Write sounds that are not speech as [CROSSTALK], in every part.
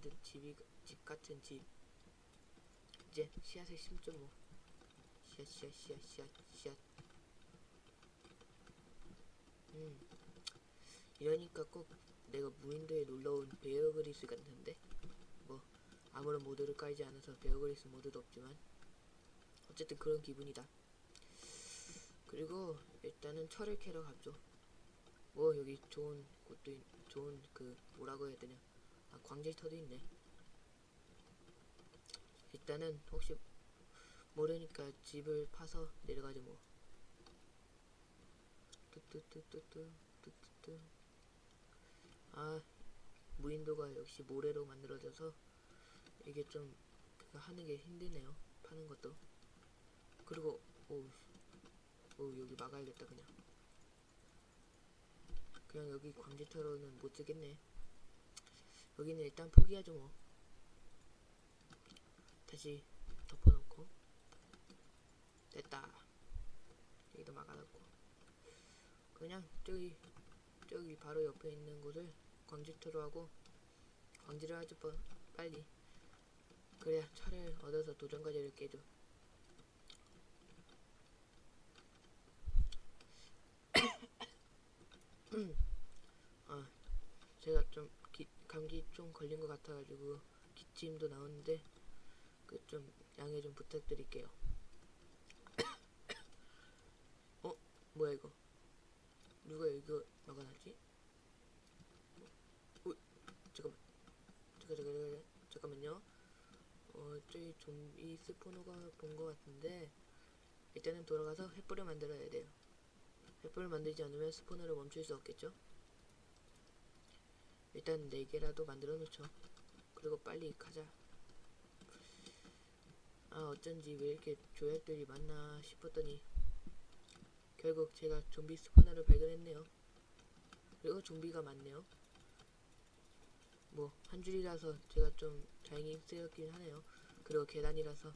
듯 집이 집 같은 집. 이제 씨앗을 심죠 뭐 씨앗 씨앗 씨앗 씨앗 씨앗. 음. 이러니까 꼭 내가 무인도에 놀러온 베어그리스 같은데? 뭐 아무런 모드를 깔지 않아서 베어그리스 모드도 없지만. 어쨌든 그런 기분이다. 그리고 일단은 철을 캐러 가죠. 뭐 여기 좋은 곳도 있, 좋은 그 뭐라고 해야 되냐 아 광질터도 있네. 일단은 혹시 모르니까 집을 파서 내려가죠 뭐. 뚜뚜뚜뚜뚜 뚜뚜뚜 아 무인도가 역시 모래로 만들어져서 이게 좀 하는 게 힘드네요. 파는 것도. 그리고 오우 오 여기 막아야겠다 그냥. 그냥 여기 광지터로는 못 쓰겠네 여기는 일단 포기하죠 뭐. 다시 덮어놓고. 됐다. 여기도 막아놓고. 그냥 저기 저기 바로 옆에 있는 곳을 광지터로 하고 광지를 하죠 뭐. 빨리. 그래야 차를 얻어서 도전과제를 깨죠 [COUGHS] 아 제가 좀 기, 감기 좀 걸린 것 같아가지고 기침도 나오는데 그 좀 양해 좀 부탁드릴게요. [COUGHS] 어 뭐야 이거? 누가 이거 막아놨지? 어, 잠깐만 잠깐 잠깐 잠깐 잠깐만요. 어 저기 좀비 스포너가 본 것 같은데 일단은 돌아가서 횃불을 만들어야 돼요. 횃불을 만들지 않으면 스포너를 멈출 수 없겠죠? 일단 4개라도 만들어 놓죠. 그리고 빨리 가자. 아, 어쩐지 왜 이렇게 조약들이 많나 싶었더니 결국 제가 좀비 스포너를 발견했네요. 그리고 좀비가 많네요. 뭐, 한 줄이라서 제가 좀 다행스럽긴 하네요. 그리고 계단이라서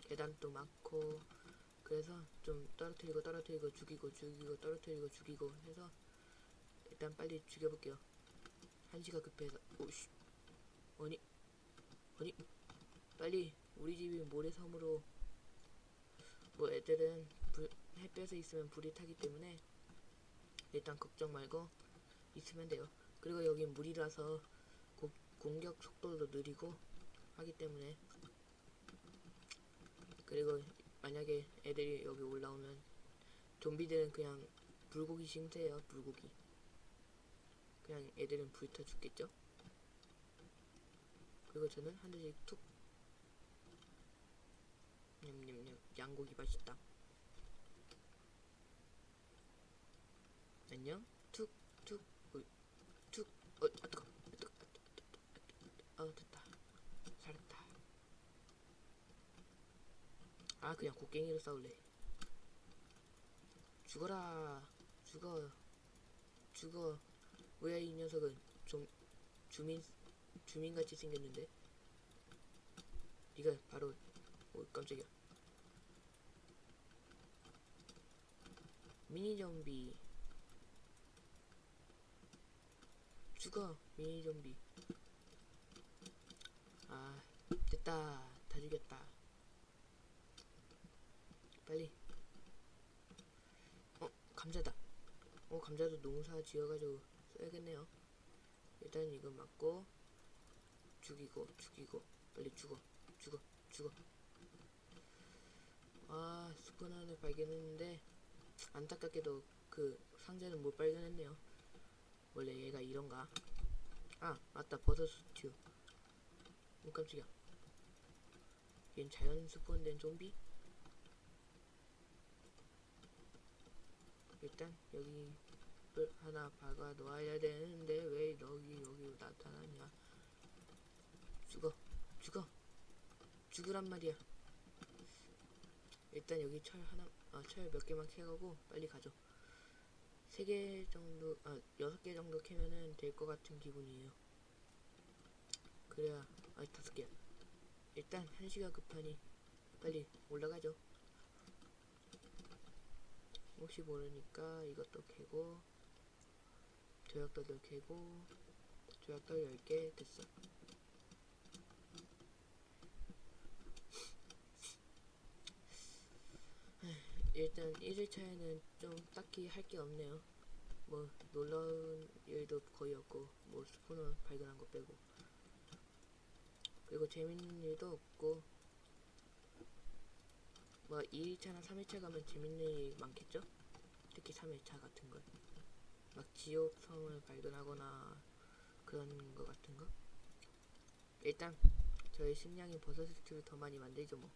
계단도 많고 그래서 좀 떨어뜨리고 떨어뜨리고 죽이고 죽이고 떨어뜨리고 죽이고 해서 일단 빨리 죽여볼게요. 한시가 급해서 오씨. 아니 아니 빨리 우리 집이 모래섬으로. 뭐 애들은 불, 햇볕에 있으면 불이 타기 때문에 일단 걱정 말고 있으면 돼요. 그리고 여기 물이라서 고, 공격 속도도 느리고 하기 때문에. 그리고 만약에 애들이 여기 올라오면 좀비들은 그냥 불고기 심세요 불고기 그냥 애들은 불타 죽겠죠? 그리고 저는 한 대씩 툭. 냠냠냠. 양고기 맛있다. 안녕. 툭툭. 툭. 어, 아 뜨거. 아, 뜨거. 어 됐다. 살았다. 아 그냥 곡괭이로 싸울래. 죽어라. 죽어. 죽어 뭐야 이 녀석은 좀 주민 주민같이 생겼는데? 네가 바로 오 깜짝이야. 미니 좀비. 죽어 미니 좀비. 아 됐다. 다 죽였다. 빨리. 어 감자다. 어 감자도 농사 지어가지고 써야겠네요. 일단 이거 맞고 죽이고 죽이고 빨리 죽어 죽어 죽어. 아 스포너를 발견했는데 안타깝게도 그 상자는 못 발견했네요. 원래 얘가 이런가? 아 맞다. 버섯 스튜. 오 깜짝이야. 얜 자연 스폰된 좀비? 일단 여기 을 하나 박아 놓아야 되는데 왜 여기 여기 나타나냐? 죽어 죽어. 죽으란 말이야. 일단 여기 철 하나 아 철 몇 개만 캐가고 빨리 가죠. 세개 정도 아 여섯 개 정도 캐면은 될 것 같은 기분이에요. 그래야 아 다섯 개야 일단 한시가 급하니 빨리 올라가죠. 혹시 모르니까 이것도 캐고 조약돌 넣기고 조약돌 10개 됐어. 일단 1일차에는 좀 딱히 할 게 없네요. 뭐 놀라운 일도 거의 없고 뭐 스포너 발견한 거 빼고. 그리고 재밌는 일도 없고 뭐 2일차나 3일차 가면 재밌는 일 많겠죠? 특히 3일차 같은 걸. 막 지옥성을 발견하거나 그런 거 같은 거. 일단 저희 식량인 버섯 스튜를 더 많이 만들죠 뭐.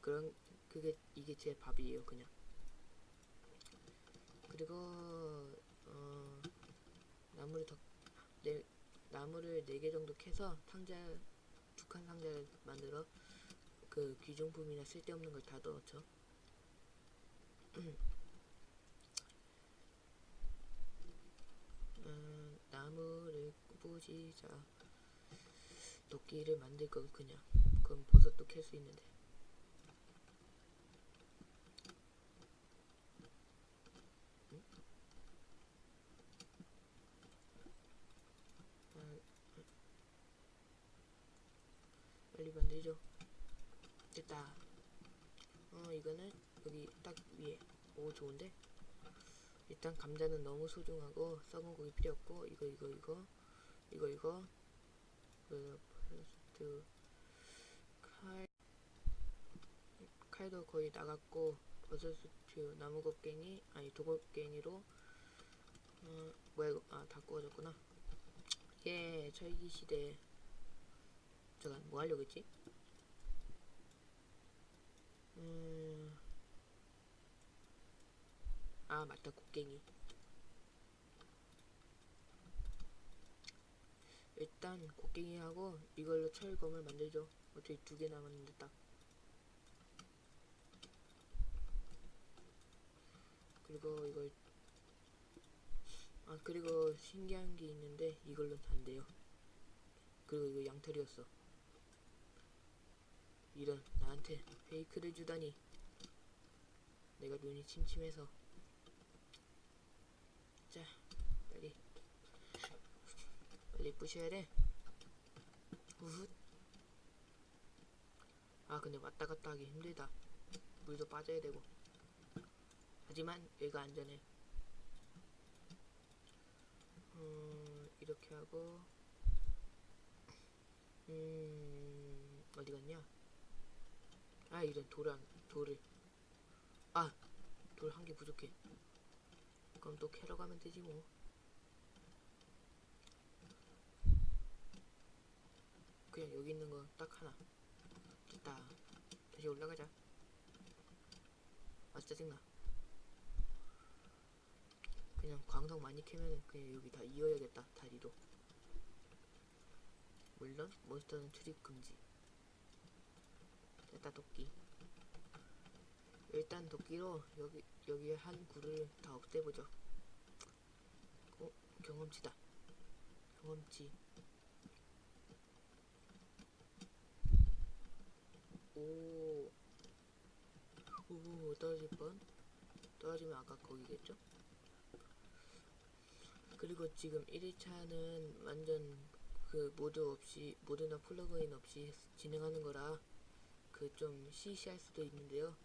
그런 그게 이게 제 밥이에요 그냥. 그리고 어 나무를 나무를 네개 정도 캐서 상자 두 칸 상자를 만들어 그 귀중품이나 쓸데없는 걸 다 넣었죠. [CLEARS THROAT] 음, 나무를 부시자. 도끼를 만들 거 그냥. 그럼 버섯도 캘 수 있는데. 빨리 만들죠. 됐다. 어 이거는 여기 딱 위에. 오 좋은데 일단 감자는 너무 소중하고 썩은 고기 필요 없고 이거 이거 이거 이거 이거. 그 칼 칼도 거의 나갔고 버섯스튜 나무 곡괭이 아니 도곡괭이로 어 뭐야 이거? 아다 구워졌구나. 예 철기 시대. 잠깐 뭐 하려고 했지? 음. 아 맞다. 곡괭이. 일단 곡괭이하고 이걸로 철검을 만들죠. 어차피 두 개 남았는데 딱. 그리고 이걸 아 그리고 신기한 게 있는데 이걸로는 안 돼요. 그리고 이거 양털이었어. 이런 나한테 페이크를 주다니. 내가 눈이 침침해서 자 빨리 빨리 부셔야 돼. 우훗 아 근데 왔다 갔다 하기 힘들다. 물도 빠져야 되고. 하지만 여기가 안전해. 음 이렇게 하고. 음 어디 갔냐? 아 이런 돌을 돌을. 아 돌 한 개 부족해. 그럼 또 캐러 가면 되지 뭐 그냥 여기 있는 거 딱 하나. 됐다. 다시 올라가자. 아 짜증나. 그냥 광석 많이 캐면 그냥 여기 다 이어야겠다 다리로. 물론 몬스터는 출입 금지. 됐다 도끼. 일단 도끼로 여기 여기 한 굴을 다 없애보죠. 어 경험치다. 경험치 오, 오 떨어질 뻔 떨어지면 아까 거기겠죠 그리고 지금 1일차는 완전 그 모드 없이 모드나 플러그인 없이 진행하는 거라 그 좀 시시할 수도 있는데요.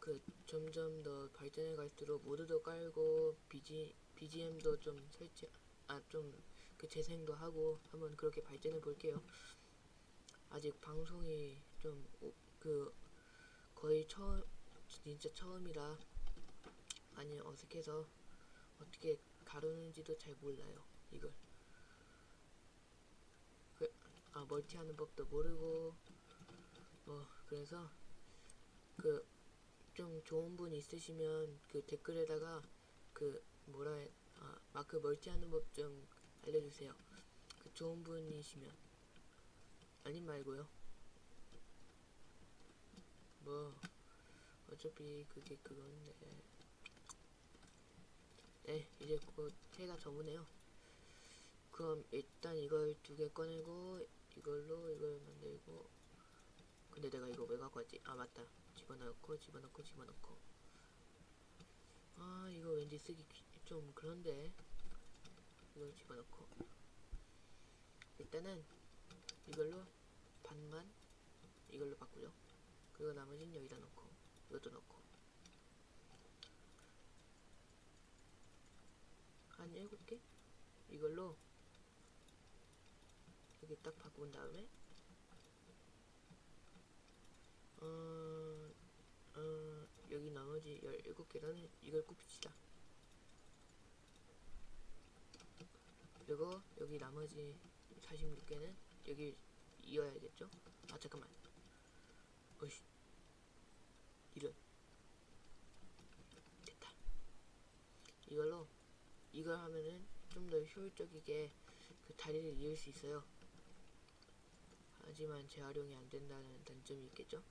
그 점점 더 발전해 갈수록 모드도 깔고 BG BGM도 좀 설치 아 좀 그 재생도 하고 한번 그렇게 발전해 볼게요. 아직 방송이 좀 그 거의 처음 진짜 처음이라 많이 어색해서 어떻게 다루는지도 잘 몰라요. 이걸 그, 아 멀티하는 법도 모르고 뭐 그래서 그 좀 좋은 분 있으시면 그 댓글에다가 그 뭐라 해, 아 마크 멀티하는 법 좀 알려주세요. 그 좋은 분이시면 아님 말고요. 뭐 어차피 그게 그건데. 네 이제 곧 해가 저무네요. 그럼 일단 이걸 두 개 꺼내고 이걸로 이걸 만들고. 근데 내가 이거 왜 갖고 왔지? 아 맞다. 집어넣고 집어넣고 집어넣고. 아 이거 왠지 쓰기 귀- 좀 그런데. 이걸 집어넣고. 일단은 이걸로 반만 이걸로 바꾸죠 이거 나머지는 여기다 놓고 이것도 놓고 한 7개? 이걸로 여기 딱 바꾼 다음에 어, 어, 여기 나머지 17개라는 이걸 굽시다 그리고 여기 나머지 46개는 여기 이어야겠죠? 아 잠깐만 어이씨 이런. 됐다. 이걸로 이걸 하면은 좀 더 효율적이게 그 다리를 이을 수 있어요. 하지만 재활용이 안 된다는 단점이 있겠죠?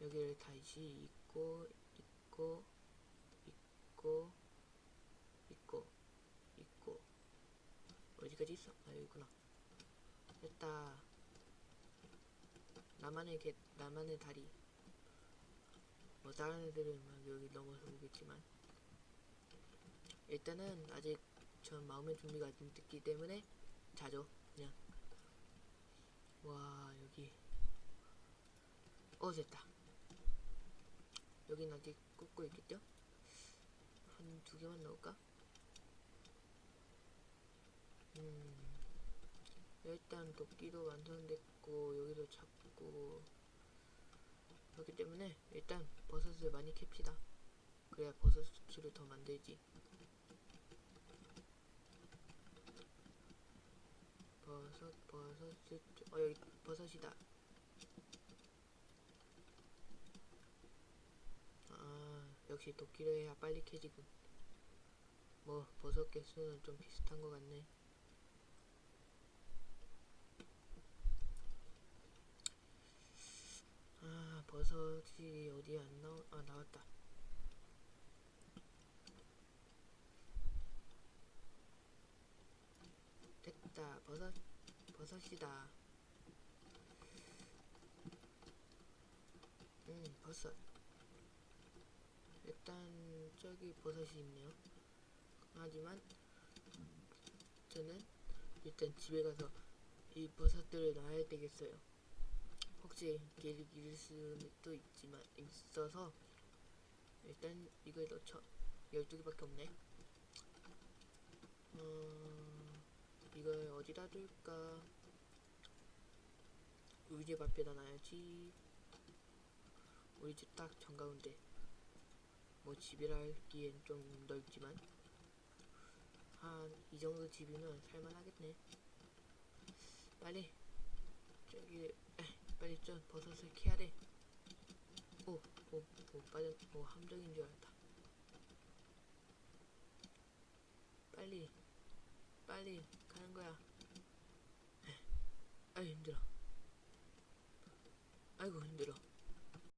여기를 다시 있고 있고 있고 있고 있고 어디까지 있어? 아 여기 있구나 됐다 나만의 개 나만의 다리. 뭐 다른 애들은 막 여기 넘어서 오겠지만. 일단은 아직 전 마음의 준비가 안 됐기 때문에 자죠 그냥. 와 여기. 어 됐다. 여긴 아직 굽고 있겠죠? 한 두 개만 넣을까? 음, 일단 도끼도 완성됐고 여기도 잡고 그렇기 때문에 일단 버섯을 많이 캡시다. 그래야 버섯 수치를 더 만들지. 버섯, 버섯. 어 여기 버섯이다. 아 역시 도끼를 해야 빨리 캐지군. 뭐 버섯 개수는 좀 비슷한 것 같네. 아 버섯이 어디 안 나오? 아 나왔다. 됐다 버섯 버섯이다. 음 버섯. 일단 저기 버섯이 있네요. 하지만 저는 일단 집에 가서 이 버섯들을 놔야 되겠어요. 혹시 잃을 수도 있지만 있어서 일단 이걸 넣죠. 12개밖에 없네. 어, 이걸 어디다 둘까? 우리 집 앞에다 놔야지. 우리 집 딱 정가운데. 뭐 집이라 하기엔 좀 넓지만 한 이 정도 집이면 살만하겠네. 빨리 저기 에, 빨리 좀 버섯을 캐야 돼. 오, 오, 오 빠져, 오 함정인 줄 알았다. 빨리, 빨리 가는 거야. 에, 아유 힘들어. 아이고 힘들어.